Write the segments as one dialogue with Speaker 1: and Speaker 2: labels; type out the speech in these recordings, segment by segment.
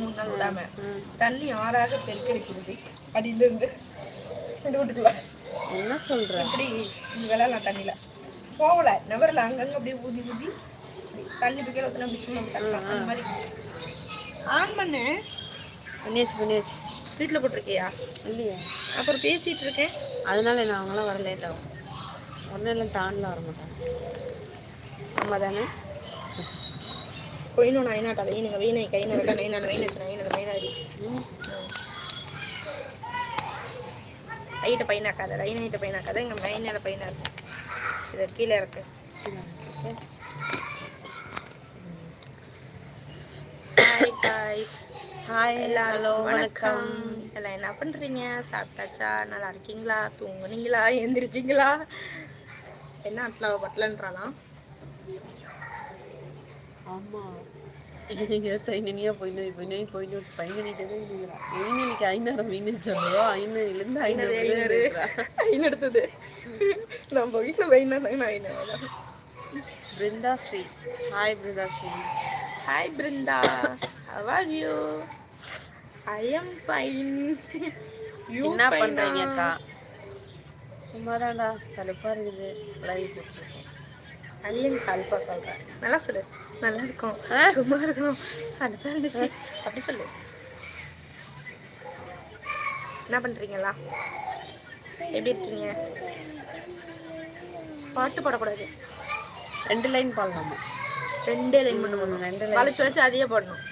Speaker 1: மூணு நாள் விடாம தண்ணி ஆறாக பெருக்கெடுக்கிறது அடியிலிருந்து ரெண்டு விட்டுக்கலாம் என்ன சொல்ற அப்படி விளையாடலாம் தண்ணியில போகல நெவரில் அங்கங்கே அப்படியே ஊதி ஊதி தண்ணி பிக்கல ஊற்றினா விஷயம் தரலாம் அந்த மாதிரி ஆன் பண்ணு பண்ணியாச்சு பண்ணியாச்சு வீட்டில் போட்டிருக்கியா இல்லையா அப்புறம் பேசிகிட்டு இருக்கேன் அதனால நான் அவங்களாம் வர லேட் ஆகும் உடனே எல்லாம் தாண்டில் வர மாட்டாங்க ஆமாம் தானே కొయ్యను నాయన అట వేయను వెయ్యి నాయి కైన వెళ్ళ నైనా వెయ్యి వచ్చిన ஐட்ட பையனா கதை லைன் ஐட்ட பையனா கதை எங்கள் மைனால பையனா இருக்கு இது கீழே இருக்கு ஹாய் ஹலோ வணக்கம் எல்லாம் என்ன பண்ணுறீங்க சாப்பிட்டாச்சா நல்லா இருக்கீங்களா தூங்குனீங்களா எந்திரிச்சிங்களா என்ன அட்லா பட்டலன்றானா ஆமாம் எங்கேயாவது ஐநனியாக போயினோய் போயினோய் போயினோட்டு பயணிக்கிட்டே இருக்கிறா ஐநனிக்கு ஐநூறு மீன் சொல்லுவோம் ஐநா ஐநூறு ஐநூறு ஐநூறுத்தது நம்ம வீட்டில் ஐநூறு ஐநூறு Brinda Sri hi Brinda Sri hi Brinda how are you I am fine you என்ன பண்ணுறீங்கக்கா சும்மா தான்டா சலுப்பாக இருக்குது லைஃப் அலியன் சலுப்பாக சொல்கிறேன் நல்லா சொல்லு நல்லா இருக்கும் சும்மா இருக்கணும் சண்டை அப்படி சொல்லு என்ன பண்ணுறீங்களா எப்படி இருக்கீங்க பாட்டு போடக்கூடாது ரெண்டு லைன் பாடலாமா ரெண்டே லைன் பண்ணணும் ரெண்டு லைன் வளைச்சு வளைச்சு அதையே போடணும்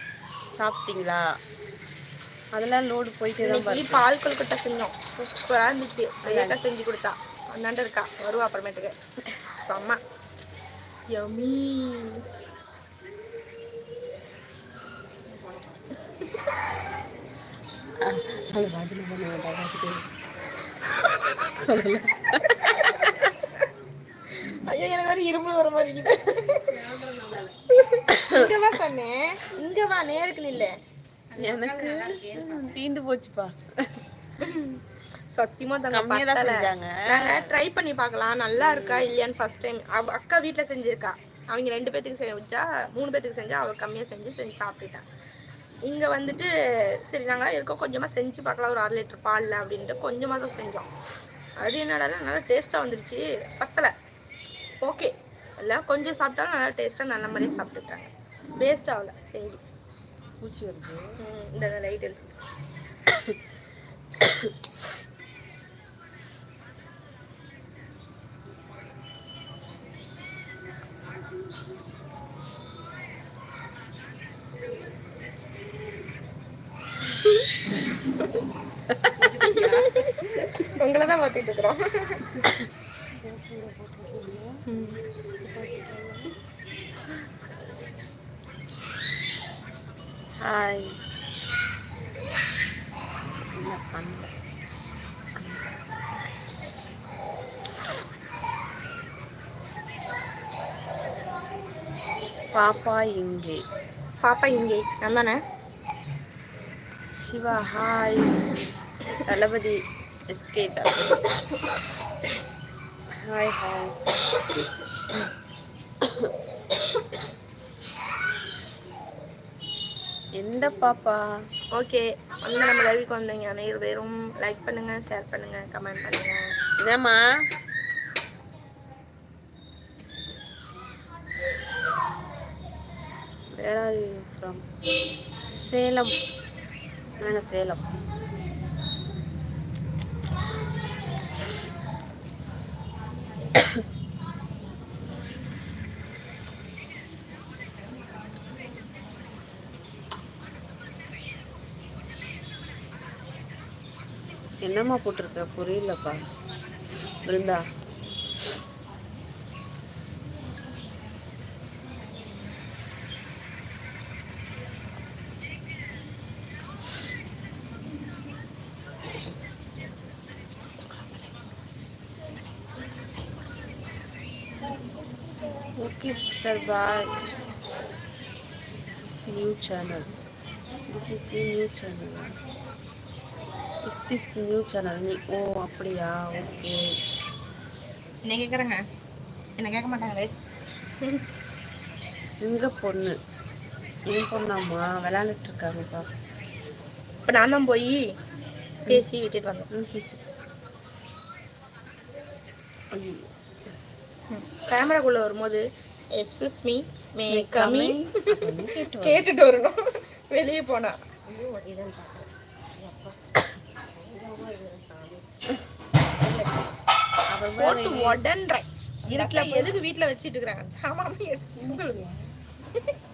Speaker 1: சாப்பிட்டீங்களா அதெல்லாம் லோடு போயிட்டே தான் பால் கொல்கட்டை செஞ்சோம் சூப்பராக இருந்துச்சு ஐயாக்கா செஞ்சு கொடுத்தா அந்தாண்ட இருக்கா வருவா அப்புறமேட்டுக்கு செம்ம யமீ ஐயோ எனக்கு வர மாதிரி இங்க வா நேருக்கு எனக்கு தீந்து போச்சுப்பா சத்தியமா ட்ரை பண்ணி பார்க்கலாம் நல்லா இருக்கா இல்லையான்னு ஃபர்ஸ்ட் டைம் அக்கா வீட்டில் செஞ்சிருக்கா அவங்க ரெண்டு பேத்துக்கு செஞ்சா மூணு பேத்துக்கு செஞ்சா அவள் கம்மியாக செஞ்சு செஞ்சு சாப்பிட்டுட்டான் இங்கே வந்துட்டு சரி நாங்களாம் இருக்கோம் கொஞ்சமாக செஞ்சு பார்க்கலாம் ஒரு அரை லிட்டர் பாலில் அப்படின்ட்டு கொஞ்சமாக தான் செஞ்சோம் அது என்னடா நல்லா டேஸ்ட்டாக வந்துடுச்சு பத்தலை ஓகே எல்லாம் கொஞ்சம் சாப்பிட்டாலும் நல்லா டேஸ்ட்டாக நல்ல மாதிரியே சாப்பிட்டுட்டாங்க வேஸ்ட் ஆகல செஞ்சு பூச்சி வருது இந்த லைட் அடிச்சு தான் பார்த்துட்டு இருக்கிறோம் ஹாய் பாப்பா இங்கே பாப்பா இங்கே நான் தானே Siva hi Thalapathy biscuit hi hi எந்த பாப்பா ஓகே வந்து நம்ம லைவுக்கு வந்தீங்க அனைவரு பேரும் லைக் பண்ணுங்க ஷேர் பண்ணுங்க கமெண்ட் பண்ணுங்க இதேம்மா வேர் சேலம் வேணாம் சேலம் என்னம்மா போட்டிருக்க புரியலப்பா Brinda okay sister bye new channel this is new channel is this new channel நீ ஓ அப்படியா ஓகே என்ன கேட்குறாங்க என்ன கேட்க மாட்டாங்களே இங்கே பொண்ணு
Speaker 2: என் பொண்ணாம்மா
Speaker 1: விளாண்டுட்டு இருக்காங்கப்பா இப்போ நான் தான் போய் பேசி விட்டுட்டு வந்தேன் ஐயோ கேமராக்குள்ளே வரும்போது எக்ஸ்கியூஸ் மீ மே கமி கேட்டுட்டு வரணும் வெளியே போனா போட்டு உடன்றேன் இருக்கல எதுக்கு வீட்ல வச்சிட்டு இருக்காங்க சாமான் எடுத்து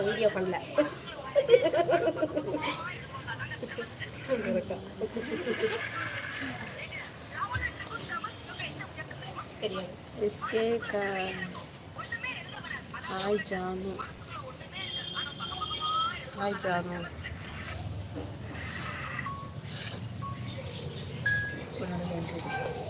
Speaker 1: இப்போ வீடியோ பண்ணல தெரியாது hi Janu hi Janu Thank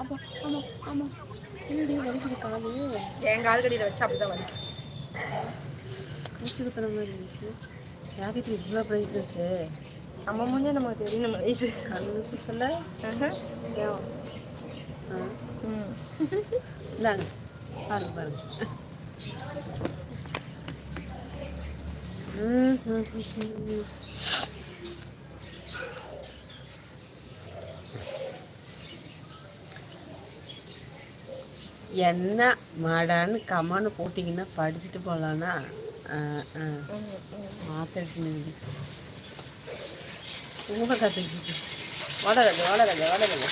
Speaker 1: ஆமாம் ஆமாம் ஆமாம் என்னடி வலிக்குது காலு என் கால்கடியில் வச்சு அப்படி தான் வலிக்கும் மூச்சு குத்துற மாதிரி இருந்துச்சு ஜாக்கெட் இவ்வளோ பிரைட்னஸ்ஸு நம்ம முன்னே நமக்கு தெரியும் நம்ம வயசு கண்ணுக்கு சொல்ல ம் இந்தாங்க பாருங்க பாருங்க என்ன மாடான்னு கமான்னு போட்டிங்கன்னா படிச்சுட்டு போகலான்னா மாத்திரத்து ஊக கற்றுக்கிட்டு வடகங்க வடகங்க வடகங்க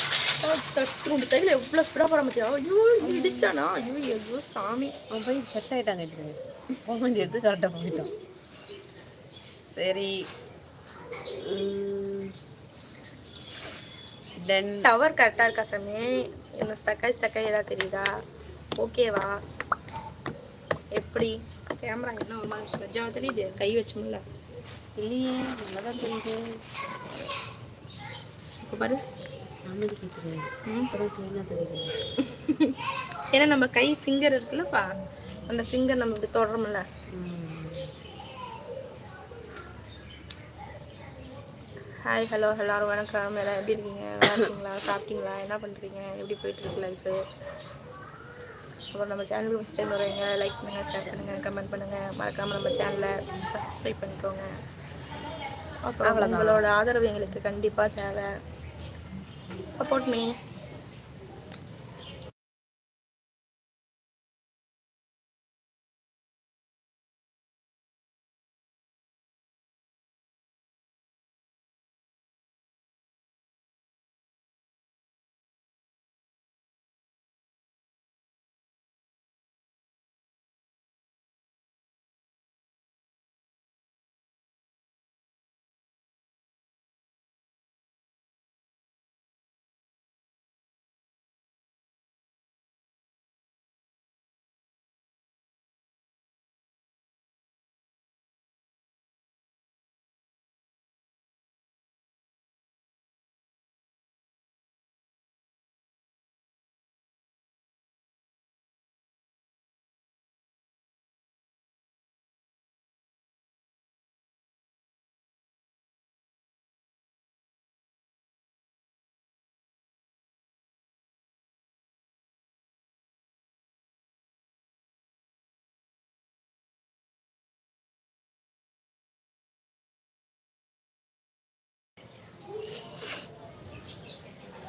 Speaker 1: தட்டுண்டு தையில் எவ்வளோ ஸ்பீடாக போட மாட்டியா ஐயோ இடிச்சானா ஐயோ ஐயோ சாமி அவன் போய் செட் ஆகிட்டாங்க போக வேண்டியது கரெக்டாக போயிட்டான் சரி தென் டவர் கரெக்டாக இருக்கா என்ன ஸ்டக் ஆகி ஏதாவது தெரியுதா ஓகேவா எப்படி கேமரா என்ன ஒரு மாதிரி தெரியுது கை வச்சோம்ல இல்லையே நல்லா தான் தெரியுது இப்போ பாரு ஏன்னா நம்ம கை ஃபிங்கர் இருக்குல்லப்பா அந்த ஃபிங்கர் நம்ம இப்படி தொடரமில்ல ஹாய் ஹலோ எல்லோரும் வணக்கம் எல்லாம் எப்படி இருக்கீங்க நல்லா இருக்கீங்களா சாப்பிட்டீங்களா என்ன பண்ணுறீங்க எப்படி போயிட்டுருக்கு லைஃபு அப்புறம் நம்ம சேனலுக்கு ஃபஸ்ட் டைம் வருவீங்க லைக் பண்ணுங்கள் ஷேர் பண்ணுங்கள் கமெண்ட் பண்ணுங்கள் மறக்காமல் நம்ம சேனலை சப்ஸ்கிரைப் பண்ணிக்கோங்க அப்புறம் உங்களோட ஆதரவு எங்களுக்கு கண்டிப்பாக தேவை சப்போர்ட் மீ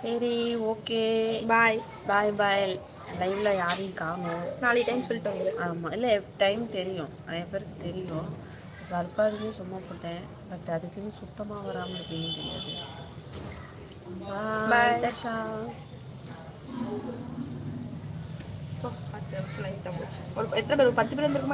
Speaker 1: சரி ஓகே பாய் பாய் பாய் லைவில் யாரையும் காணும் நாளைக்கு டைம் சொல்லிட்டு ஆமாம் இல்லை டைம் தெரியும் நிறைய பேருக்கு தெரியும் வர்பாதுலேயும் சும்மா போட்டேன் பட் அதுக்குன்னு சுத்தமாக வராமல் இருக்கு தெரியாது எத்தனை பேர் பத்து பேர் வந்துருக்குமா